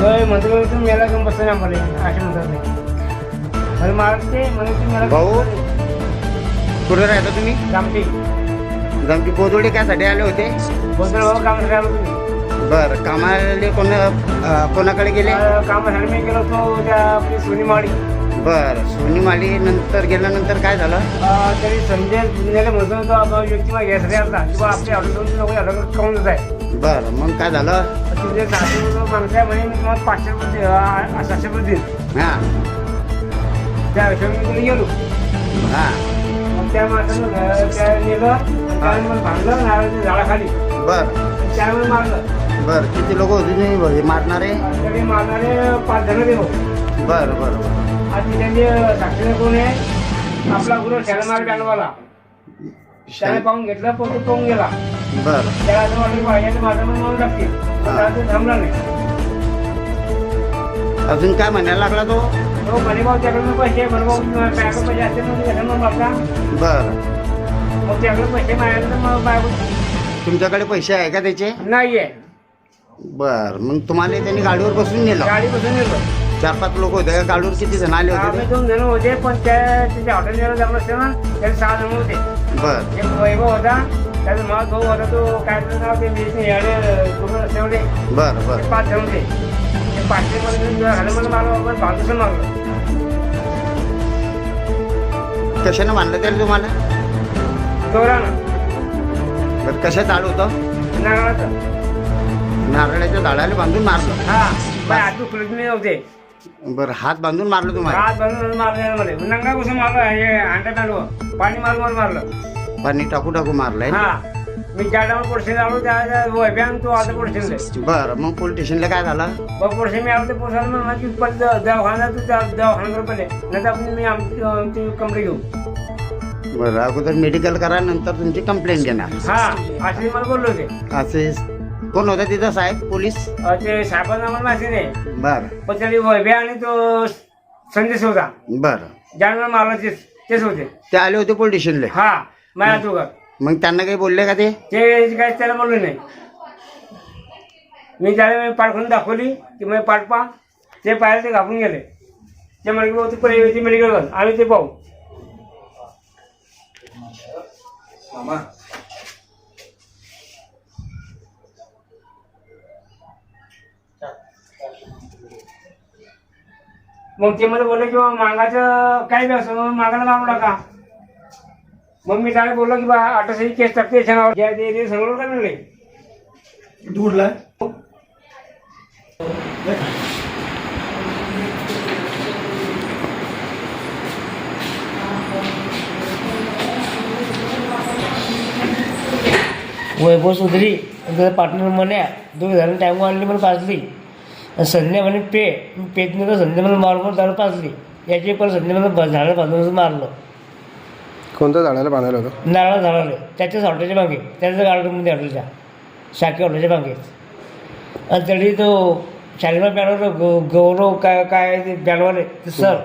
म्हणतो तुम्ही मेला घेऊन बसतो असे म्हणतात म्हणून भाऊ? कुठे राहता तुम्ही? कामठी आमची पोदोडे कायसाठी आले होते? बोलतो भाऊ काम तुम्ही बरं कामाला कोण कोणाकडे गेले? कामासाठी मी गेलो होतो त्या आपली सोनी माडी बरं सोनी माली नंतर गेल्यानंतर काय झालं? तरी संजय दुनियाला म्हणतो होतो व्यक्ती मला घ्यायसाठी आला किंवा आपल्या ऑर्डर लोक जात आहे बरं मग काय झालं? तुझे माणसं आहे म्हणे मी तुम्हाला पाचशे रुपये अं, सातशे रुपये देईन. हां. त्या हिशोबाने मी गेलो. हां. मग त्या माणसानं घ- त्या नेलं आणि त्याने मला भांडलं नारळाच्या झाडाखाली. बरं. आणि त्याने मारलं. बरं किती लोक होते तुम्ही? मारणारे? तरी मारणारे पाच जण गेलो बरं बरं बरं. आणि त्यांनी साक्षीने कोण आहे? आपला गुरु शरणमार बँडवाला त्याने पाहून घेतलं पण तो पाहून गेला. बरं. त्याला असं वाटलं पाहिजे माझं पण लागतील पण थांबला नाही अजून काय म्हणायला लागला तो? तो म्हणे भाऊ त्याकडे पैसे म्हणे भाऊ बँकेत पैसे असते मग कशानं मारला बरं. मग त्याकडे पैसे मागायला तर मग बायको तुमच्याकडे पैसे आहे का त्याचे? नाहीये. बरं. मग तुम्हाला त्यांनी गाडीवर बसून नेलं. गाडी बसून गेलो चार पाच लोक होते का? गाडीवर किती जण आले होते आम्ही? दोन जण होते पण त्या त्याच्या हॉटेल जमलं असते ना त्याला सहा जण होते. बरं. एक वैभव होता त्याचा माझा भाऊ होता तो काय नाव ते रस्त्यामध्ये बरं बरं. पाच ते पाचशे मध्ये झालं मला मारलं बाजूचं मारलं कशानं मानलं त्याला तुम्हाला? दोरानं बरं कशात आड होतं? नारळाचं. नारळाच्या झाडाला बांधून मारलं. हा नव्हते. बरं हात बांधून मारलं तुम्हाला? हात बांधून मारलं मला नंगा कसं मारलं हे अंडा टाकलं. पाणी मारून मारलं. पाणी टाकू टाकू मारलंय? हा. मी ज्या पोर्शन आलो त्या वैभ्यान तो आता बरं मग पोलीस स्टेशनला काय झालं? मग पोर्शन मी म्हणा की पण दवाखाना तू पहिले. नाही तर आपण मी आमची घेऊ. बरं अगोदर मेडिकल करा नंतर तुमची कंप्लेंट घेणार. हा असे मला बोलले होते. असे कोण होता तिथं साहेब पोलीस? अ, ते साहेबांना मला माहिती नाही. बरं. पण त्याने वैभ्या आणि तो संदेश होता. बरं. ज्यानं मला मारलं तेच तेच होते. ते आले होते पोलीस स्टेशनला? हा. माझ्या दोघं मग त्यांना काही बोलले का ते? ते काय त्याला बोलले नाही. मी त्याला पाठ करून दाखवली की मी पाठ पा ते पाहायला ते घाबरून गेले. ते म्हणे की भाऊ तू पहिले मेडिकल आम्ही ते पाहू. मग ते मला बोलले की बा मागाचं काय बी असं मग मागायला मारू टाका मग मी त्याला बोललो की बा अटकही केस टाकते याच्यावर घ्या ते ते सगळं करणार नाही वैभव चौधरी आणि त्याचा पार्टनर म्हण्या दोघे जण टायम आणली मला पाजली आणि संध्या म्हणे पे. मी पेत नाही तर संध्या मला मारून झाडं पाजली याची पण संध्या मला झाडं बांधून मारलं. कोणत्या झाडाला बांधायला होतं? नारळ झाडाले त्याच्याच हॉटेलच्या मागे त्याच्याच गार्डनमध्ये हॉटेलच्या शाखे हॉटेलच्या मागे. आणि तरी तो शालिमार बॅनर गौरव काय काय ते बॅनवाले ते सर.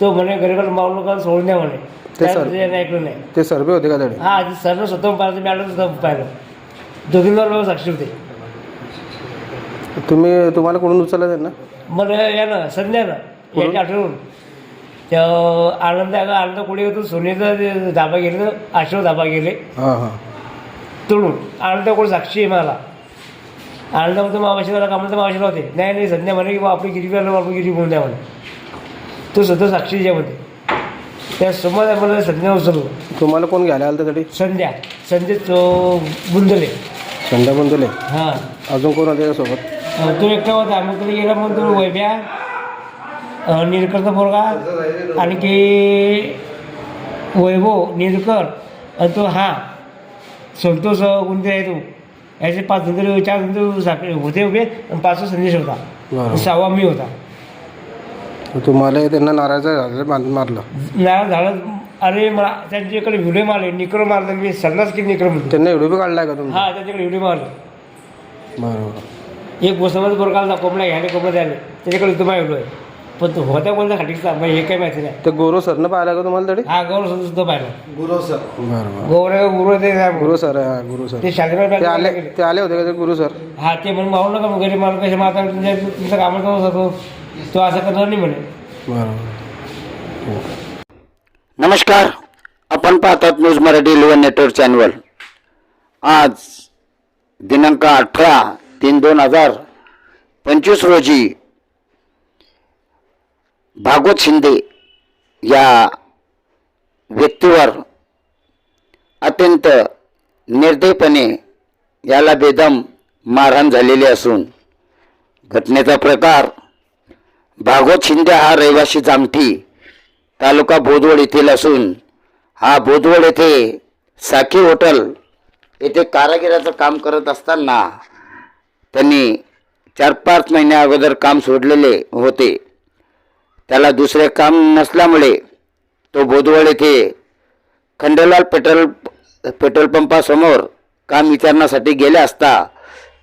तो म्हणे गरीबाला मारू नका सोडून द्या म्हणे. ते सर? ऐकलं नाही. ते सर्वे होते का त्याकडे हा ते सरनं स्वतः पाहिलं मॅडम सुद्धा पाहिलं. दोघींवर लोक साक्षी होते. तुम्ही तुम्हाला कोणून उचललं त्यांना? मला यानं संध्यानं याच्या आठवून आनंद आनंद कुठे होतो सोनेचा धाबा गेले आश्रम धाबा गेले. हां हां. तोडून आनंद कोण साक्षी आहे मला. आनंद म्हणतो मावशीला कामाला मावशीला होते. नाही नाही संध्या म्हणे की बा आपली गिरी आलो आपली गिरी बोलून द्या म्हणे. तो स्वतः साक्षी ज्यामध्ये त्या समोर मला संध्या उचललो तुम्हाला कोण घ्यायला आलं त्यासाठी? संध्या. संध्या तो बुंदले. संध्या बंधुले हां. अजून कोण होते सोबत तो एकटा होता मग कडे गेला मग तो वैभ्या. निरकरचा पोरगा आणखी वैभव निरकर तो हा. संतोष कोणते आहे तो? याचे पाच धंदे चार धंदे साखरे होते उभे आणि पाचवा संदेश होता. सहावा मी होता. तुम्हाला त्यांना झाडाला बांधून मारलं? नारळ झालं. अरे मला त्यांच्याकडे व्हिडिओ मारले निकर मारलं मी संडास किती निकर म्हणतो त्यांना व्हिडिओ बी काढलाय का तुम्ही? हा त्यांच्याकडे व्हिडिओ मारले. बरोबर. एक वसमत पोरगाला कोंबड्या घ्यायला कोंबड्या द्यायला. त्याच्याकडे तुम्हाला व्हिडिओ आहे. पण तो होता कोणता खाटीचा मग हे काय माहिती नाही. ते गोरो सरनं पाहिलं का तुम्हाला तरी? हा गौरव सर सुद्धा पाहिलं. बरोबर. गौरव गुरु ते? गुरु सर हा गुरु सर ते ते आले ते आले होते का ते गुरु सर हा ते म्हणून मारू नका मग घरी मला कसे माता तुमच्या तुमचं कामं करत होतो तो असं करणार नाही म्हणे. बरोबर. नमस्कार. आपण पाहतात news Marathi eleven network channel आज दिनांक अठरा तीन दोन हजार पंचवीस रोजी भागवत शिंदे या व्यक्तीवर अत्यंत निर्दयपणे याला बेदम मारहाण झालेली असून घटनेचा प्रकार भागवत शिंदे हा रहिवासी जामठी तालुका बोदवड येथील असून हा बोदवड येथे साखी हॉटेल येथे कारागिराचं काम करत असताना त्यांनी चार पाच महिन्या अगोदर काम सोडलेले होते. त्याला दुसरे काम नसल्यामुळे तो बोदवड येथे खंडेलाल पेट्रोल पेट्रोल पंपासमोर काम विचारण्यासाठी गेले असता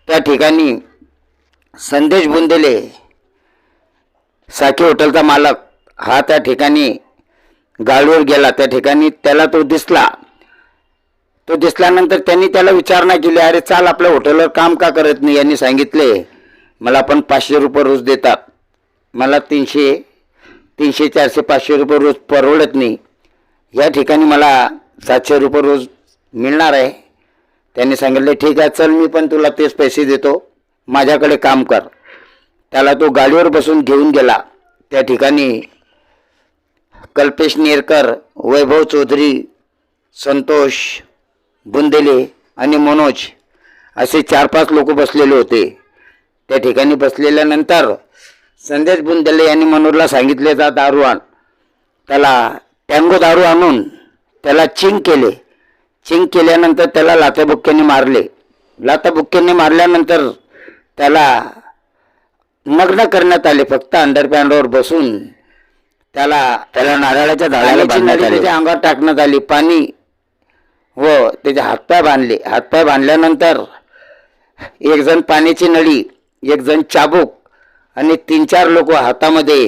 त्या ठिकाणी संदेश बुंदेले साखी हॉटेलचा मालक हा त्या ठिकाणी गाडीवर गेला. त्या ठिकाणी त्याला तो दिसला. तो दिसल्यानंतर त्यांनी त्याला विचारणा केली. अरे चाल आपल्या हॉटेलवर काम का करत नाही? यांनी सांगितले. मला पण पाचशे रुपये रोज देतात. मला तीनशे तीनशे चारशे पाचशे रुपये रोज परवडत नाही. या ठिकाणी मला सातशे रुपये रोज मिळणार आहे. त्यांनी सांगितले ठीक आहे चल मी पण तुला तेच पैसे देतो. माझ्याकडे काम कर. त्याला तो गाडीवर बसून घेऊन गेला. त्या ठिकाणी कल्पेश नेरकर वैभव चौधरी संतोष बुंदेले आणि मनोज असे चार पाच लोक बसलेले होते. त्या ठिकाणी बसलेल्यानंतर संदेश बुंदेले यांनी मनोजला सांगितले जा दारू आण त्याला टँगो दारू आणून त्याला चिंग केले. चिंग केल्यानंतर त्याला लाथाबुक्क्यांनी मारले. लाथाबुक्क्यांनी मारल्यानंतर त्याला नग्न करण्यात आले. फक्त अंडरपॅन्टवर बसून त्याला त्याला नारळाच्या झाडाला अंगावर टाकण्यात आली. पाणी व त्याचे हातपाय बांधले. हातपाय बांधल्यानंतर एक जण पाण्याची नळी एक जण चाबूक आणि तीन चार लोक हातामध्ये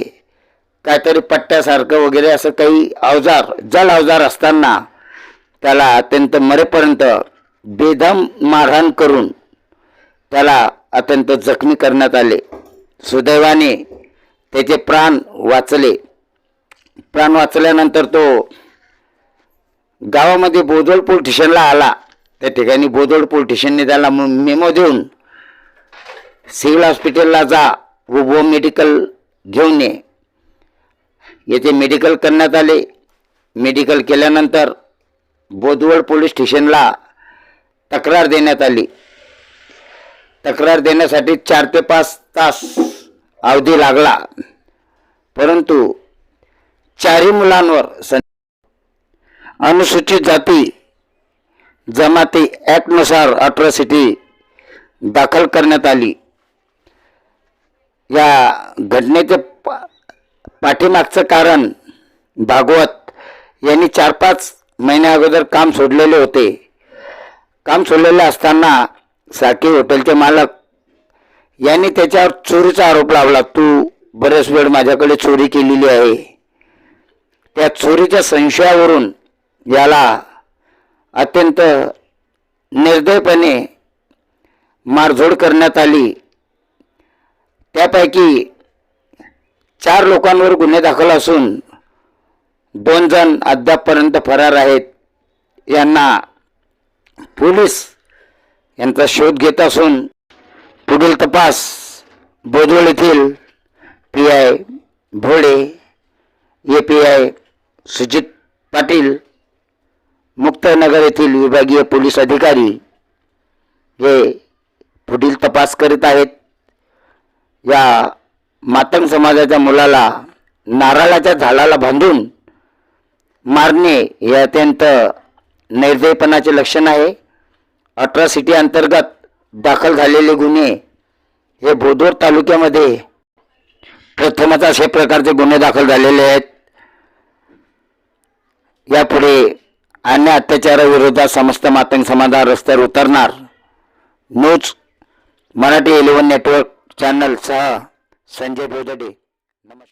काहीतरी पट्ट्यासारखं वगैरे असं काही अवजार जल अवजार असताना त्याला अत्यंत मरेपर्यंत बेदम मारहाण करून त्याला अत्यंत जखमी करण्यात आले. सुदैवाने त्याचे प्राण वाचले. प्राण वाचल्यानंतर तो गावामध्ये बोदोल पोलीस स्टेशनला आला. त्या ठिकाणी बोदोल पोलीस स्टेशनने त्याला मेमो देऊन सिव्हिल हॉस्पिटलला जा व वो मेडिकल घेऊन ये. येथे मेडिकल करण्यात आले. मेडिकल केल्यानंतर बोदवड पोलीस स्टेशनला तक्रार देण्यात आली. तक्रार देण्यासाठी चार ते पाच तास अवधी लागला. परंतु चारही मुलांवर सं अनुसूचित जाती जमाती ॲक्टनुसार अट्रॉसिटी दाखल करण्यात आली. या घटनेचे पा पाठीमागचं कारण भागवत यांनी चार पाच महिन्या अगोदर काम सोडलेले होते. काम सोडलेले असताना सारखे हॉटेलचे मालक यांनी त्याच्यावर चोरीचा आरोप लावला तू बरेच वेळ माझ्याकडे चोरी केलेली आहे. त्या चोरीच्या संशयावरून याला अत्यंत निर्दयपणे मारझोड करण्यात आली. त्यापैकी चार लोकांवर गुन्हे दाखल असून दोन जण अद्यापपर्यंत फरार आहेत. यांना पोलीस यांचा शोध घेत असून पुढील तपास बोदवड येथील P I Bhole A P I Sujit Patil Muktainagar येथील विभागीय पोलीस अधिकारी हे पुढील तपास करीत आहेत. या मातंग समाजाच्या मुलाला नारळाच्या झाडाला बांधून मारणे हे अत्यंत निर्दयपणाचे लक्षण आहे. अट्रॉसिटी अंतर्गत दाखल झालेले गुन्हे हे बोदोर तालुक्यामध्ये प्रथमच असे प्रकारचे गुन्हे दाखल झालेले आहेत. यापुढे अन्य अत्याचाराविरोधात समस्त मातंग समाज रस्त्यावर उतरणार न्यूज मराठी इलेव्हन नेटवर्क चॅनलसह संजय बोदडे. नमस्कार.